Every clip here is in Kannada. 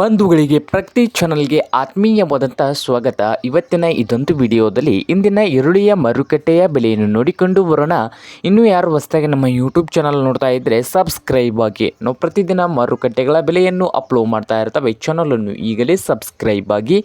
ಬಂಧುಗಳಿಗೆ ಪ್ರತಿ ಚಾನಲ್ಗೆ ಆತ್ಮೀಯವಾದಂಥ ಸ್ವಾಗತ. ಇವತ್ತಿನ ಇದೊಂದು ವಿಡಿಯೋದಲ್ಲಿ ಇಂದಿನ ಈರುಳ್ಳಿಯ ಮಾರುಕಟ್ಟೆಯ ಬೆಲೆಯನ್ನು ನೋಡಿಕೊಂಡು ಬರೋಣ. ಇನ್ನೂ ಯಾರು ಹೊಸದಾಗಿ ನಮ್ಮ ಯೂಟ್ಯೂಬ್ ಚಾನಲ್ ನೋಡ್ತಾ ಇದ್ದರೆ ಸಬ್ಸ್ಕ್ರೈಬ್ ಆಗಿ. ನಾವು ಪ್ರತಿದಿನ ಮಾರುಕಟ್ಟೆಗಳ ಬೆಲೆಯನ್ನು ಅಪ್ಲೋಡ್ ಮಾಡ್ತಾ ಇರ್ತವೆ. ಚಾನಲನ್ನು ಈಗಲೇ ಸಬ್ಸ್ಕ್ರೈಬ್ ಆಗಿ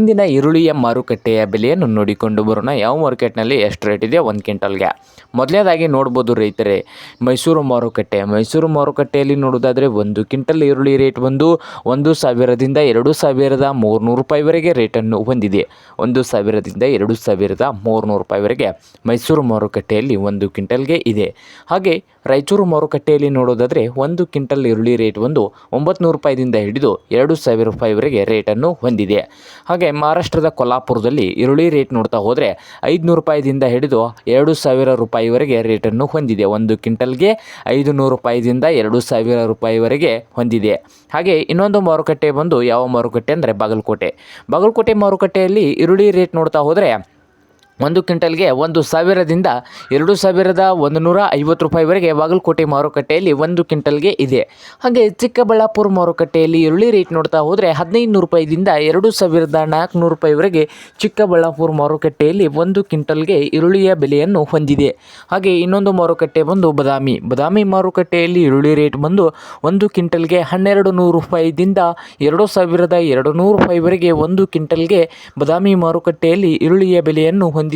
ಇಂದಿನ ಈರುಳ್ಳಿಯ ಮಾರುಕಟ್ಟೆಯ ಬೆಲೆಯನ್ನು ನೋಡಿಕೊಂಡು ಬರೋಣ. ಯಾವ ಮಾರ್ಕೆಟ್ನಲ್ಲಿ ಎಷ್ಟು ರೇಟ್ ಇದೆ ಒಂದು ಕ್ವಿಂಟಲ್ಗೆ. ಮೊದಲನೇದಾಗಿ ನೋಡ್ಬೋದು ರೈತರೇ, ಮೈಸೂರು ಮಾರುಕಟ್ಟೆ. ಮೈಸೂರು ಮಾರುಕಟ್ಟೆಯಲ್ಲಿ ನೋಡೋದಾದರೆ ಒಂದು ಕ್ವಿಂಟಲ್ ಈರುಳ್ಳಿ ರೇಟ್ ಬಂದು ಒಂದು ಸಾವಿರದಿಂದ ಎರಡು ಸಾವಿರದ ಮೂರುನೂರು ರೂಪಾಯಿವರೆಗೆ ರೇಟನ್ನು ಹೊಂದಿದೆ. ಒಂದು ಸಾವಿರದಿಂದ ಎರಡು ಸಾವಿರದ ಮೂರುನೂರು ರೂಪಾಯಿವರೆಗೆ ಮೈಸೂರು ಮಾರುಕಟ್ಟೆಯಲ್ಲಿ ಒಂದು ಕ್ವಿಂಟಲ್ಗೆ ಇದೆ. ಹಾಗೆ ರಾಯಚೂರು ಮಾರುಕಟ್ಟೆಯಲ್ಲಿ ನೋಡೋದಾದರೆ ಒಂದು ಕ್ವಿಂಟಲ್ ಈರುಳ್ಳಿ ರೇಟ್ ಒಂದು ಒಂಬತ್ತು ರೂಪಾಯಿದಿಂದ ಹಿಡಿದು ಎರಡು ಸಾವಿರ ರೂಪಾಯಿವರೆಗೆ ರೇಟನ್ನು ಹೊಂದಿದೆ. ಹಾಗೆ ಮಹಾರಾಷ್ಟ್ರದ ಕೊಲ್ಲಾಪುರದಲ್ಲಿ ಈರುಳ್ಳಿ ರೇಟ್ ನೋಡ್ತಾ ಹೋದರೆ ಐದುನೂರು ರೂಪಾಯಿದಿಂದ ಹಿಡಿದು ಎರಡು ಸಾವಿರ ರೂಪಾಯಿವರೆಗೆ ರೇಟನ್ನು ಹೊಂದಿದೆ. ಒಂದು ಕ್ವಿಂಟಲ್ಗೆ ಐದು ನೂರು ರೂಪಾಯಿದಿಂದ ಎರಡು ಸಾವಿರ ರೂಪಾಯಿವರೆಗೆ ಹೊಂದಿದೆ. ಹಾಗೆ ಇನ್ನೊಂದು ಮಾರುಕಟ್ಟೆ ಬಂದು ಯಾವ ಮಾರುಕಟ್ಟೆ ಅಂದರೆ ಬಾಗಲಕೋಟೆ. ಬಾಗಲಕೋಟೆ ಮಾರುಕಟ್ಟೆಯಲ್ಲಿ ಈರುಳ್ಳಿ ರೇಟ್ ನೋಡ್ತಾ ಹೋದರೆ ಒಂದು ಕ್ವಿಂಟಲ್ಗೆ ಒಂದು ಸಾವಿರದಿಂದ ಎರಡು ಸಾವಿರದ ಒಂದು ನೂರ ಐವತ್ತು ರೂಪಾಯಿವರೆಗೆ ಬಾಗಲಕೋಟೆ ಮಾರುಕಟ್ಟೆಯಲ್ಲಿ ಒಂದು ಕ್ವಿಂಟಲ್ಗೆ ಇದೆ. ಹಾಗೆ ಚಿಕ್ಕಬಳ್ಳಾಪುರ ಮಾರುಕಟ್ಟೆಯಲ್ಲಿ ಈರುಳ್ಳಿ ರೇಟ್ ನೋಡ್ತಾ ಹೋದರೆ ಹದಿನೈದು ನೂರು ರೂಪಾಯಿದಿಂದ ಎರಡು ಸಾವಿರದ ನಾಲ್ಕುನೂರು ರೂಪಾಯಿವರೆಗೆ ಚಿಕ್ಕಬಳ್ಳಾಪುರ ಮಾರುಕಟ್ಟೆಯಲ್ಲಿ ಒಂದು ಕ್ವಿಂಟಲ್ಗೆ ಈರುಳ್ಳಿಯ ಬೆಲೆಯನ್ನು ಹೊಂದಿದೆ. ಹಾಗೆ ಇನ್ನೊಂದು ಮಾರುಕಟ್ಟೆ ಬಂದು ಬದಾಮಿ. ಬದಾಮಿ ಮಾರುಕಟ್ಟೆಯಲ್ಲಿ ಈರುಳ್ಳಿ ರೇಟ್ ಬಂದು ಒಂದು ಕ್ವಿಂಟಲ್ಗೆ ಹನ್ನೆರಡು ನೂರು ರೂಪಾಯಿದಿಂದ ಎರಡು ಸಾವಿರದ ಎರಡು ನೂರು ರೂಪಾಯಿವರೆಗೆ ಒಂದು ಕ್ವಿಂಟಲ್ಗೆ ಬದಾಮಿ ಮಾರುಕಟ್ಟೆಯಲ್ಲಿ ಈರುಳ್ಳಿಯ ಬೆಲೆಯನ್ನು ಹೊಂದಿದೆ.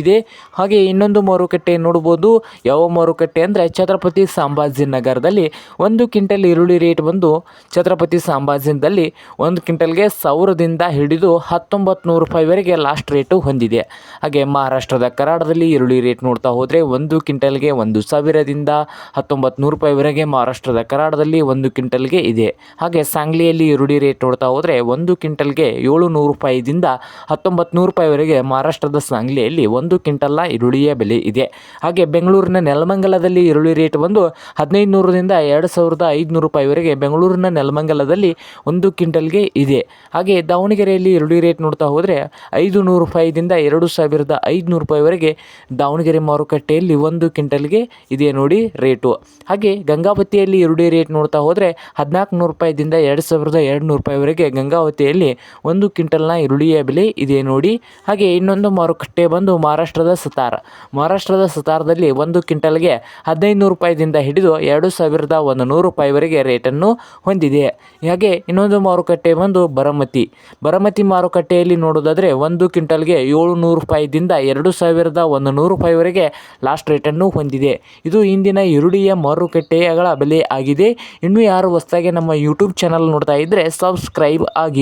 ಹಾಗೆ ಇನ್ನೊಂದು ಮಾರುಕಟ್ಟೆ ನೋಡ್ಬೋದು ಯಾವ ಮಾರುಕಟ್ಟೆ ಅಂದರೆ ಛತ್ರಪತಿ ಸಂಭಾಜಿನಗರದಲ್ಲಿ ಒಂದು ಕ್ವಿಂಟಲ್ ಈರುಳ್ಳಿ ರೇಟ್ ಬಂದು ಛತ್ರಪತಿ ಸಾಂಬಾಜಿನದಲ್ಲಿ ಒಂದು ಕ್ವಿಂಟಲ್ಗೆ ಸಾವಿರದಿಂದ ಹಿಡಿದು ಹತ್ತೊಂಬತ್ತು ನೂರು ರೂಪಾಯಿವರೆಗೆ ಲಾಸ್ಟ್ ರೇಟು ಹೊಂದಿದೆ. ಹಾಗೆ ಮಹಾರಾಷ್ಟ್ರದ ಕರಾಡದಲ್ಲಿ ಈರುಳ್ಳಿ ರೇಟ್ ನೋಡ್ತಾ ಹೋದರೆ ಒಂದು ಕ್ವಿಂಟಲ್ಗೆ ಒಂದು ಸಾವಿರದಿಂದ ಹತ್ತೊಂಬತ್ತು ನೂರು ರೂಪಾಯಿವರೆಗೆ ಮಹಾರಾಷ್ಟ್ರದ ಕರಾಡದಲ್ಲಿ ಒಂದು ಕ್ವಿಂಟಲ್ಗೆ ಇದೆ. ಹಾಗೆ ಸಾಂಗ್ಲಿಯಲ್ಲಿ ಈರುಳ್ಳಿ ರೇಟ್ ನೋಡ್ತಾ ಹೋದರೆ ಒಂದು ಕ್ವಿಂಟಲ್ಗೆ ಏಳು ನೂರು ರೂಪಾಯಿದಿಂದ ಹತ್ತೊಂಬತ್ತು ನೂರು ರೂಪಾಯಿವರೆಗೆ ಮಹಾರಾಷ್ಟ್ರದ ಸಾಂಗ್ಲಿಯಲ್ಲಿ ಕ್ವಿಂಟಲ್ನ ಈರುಳ್ಳಿಯ ಬೆಲೆ ಇದೆ. ಹಾಗೆ ಬೆಂಗಳೂರಿನ ನೆಲಮಂಗಲದಲ್ಲಿ ಈರುಳ್ಳಿ ರೇಟ್ ಬಂದು ಹದಿನೈದು ನೂರರಿಂದ ಎರಡು ಸಾವಿರದ ಐದುನೂರು ರೂಪಾಯಿವರೆಗೆ ಬೆಂಗಳೂರಿನ ನೆಲಮಂಗಲದಲ್ಲಿ ಒಂದು ಕ್ವಿಂಟಲ್ಗೆ ಇದೆ. ಹಾಗೆ ದಾವಣಗೆರೆಯಲ್ಲಿ ಈರುಳ್ಳಿ ರೇಟ್ ನೋಡ್ತಾ ಹೋದರೆ ಐದು ನೂರು ರೂಪಾಯಿದಿಂದ ಎರಡು ಸಾವಿರದ ಐದುನೂರು ರೂಪಾಯಿವರೆಗೆ ದಾವಣಗೆರೆ ಮಾರುಕಟ್ಟೆಯಲ್ಲಿ ಒಂದು ಕ್ವಿಂಟಲ್ಗೆ ಇದೆ ನೋಡಿ ರೇಟು. ಹಾಗೆ ಗಂಗಾವತಿಯಲ್ಲಿ ಈರುಳ್ಳಿ ರೇಟ್ ನೋಡ್ತಾ ಹೋದರೆ ಹದಿನಾಲ್ಕು ನೂರು ರೂಪಾಯಿದಿಂದ ಎರಡು ಸಾವಿರದ ಎರಡು ನೂರು ರೂಪಾಯಿವರೆಗೆ ಗಂಗಾವತಿಯಲ್ಲಿ ಒಂದು ಕ್ವಿಂಟಲ್ನ ಈರುಳ್ಳಿಯ ಬೆಲೆ ಇದೆ ನೋಡಿ. ಹಾಗೆ ಇನ್ನೊಂದು ಮಾರುಕಟ್ಟೆ ಬಂದು ಮಹಾರಾಷ್ಟ್ರದ ಸತಾರ. ಮಹಾರಾಷ್ಟ್ರದ ಸತಾರದಲ್ಲಿ ಒಂದು ಕ್ವಿಂಟಲ್ಗೆ ಹದಿನೈದು ನೂರು ರೂಪಾಯಿದಿಂದ ಹಿಡಿದು ಎರಡು ಸಾವಿರದ ಒಂದು ನೂರು ರೂಪಾಯಿವರೆಗೆ ರೇಟನ್ನು ಹೊಂದಿದೆ. ಹಾಗೆ ಇನ್ನೊಂದು ಮಾರುಕಟ್ಟೆ ಬಂದು ಬರಮತಿ. ಬರಮತಿ ಮಾರುಕಟ್ಟೆಯಲ್ಲಿ ನೋಡೋದಾದರೆ ಒಂದು ಕ್ವಿಂಟಲ್ಗೆ ಏಳು ನೂರು ರೂಪಾಯಿದಿಂದ ಎರಡು ಸಾವಿರದ ಒಂದು ನೂರು ರೂಪಾಯಿವರೆಗೆ ಲಾಸ್ಟ್ ರೇಟನ್ನು ಹೊಂದಿದೆ. ಇದು ಇಂದಿನ ಈರುಳ್ಳಿಯ ಮಾರುಕಟ್ಟೆಗಳ ಬೆಲೆ ಆಗಿದೆ. ಇನ್ನೂ ಯಾರು ಹೊಸದಾಗಿ ನಮ್ಮ ಯೂಟ್ಯೂಬ್ ಚಾನಲ್ ನೋಡ್ತಾ ಇದ್ದರೆ ಸಬ್ಸ್ಕ್ರೈಬ್ ಆಗಿ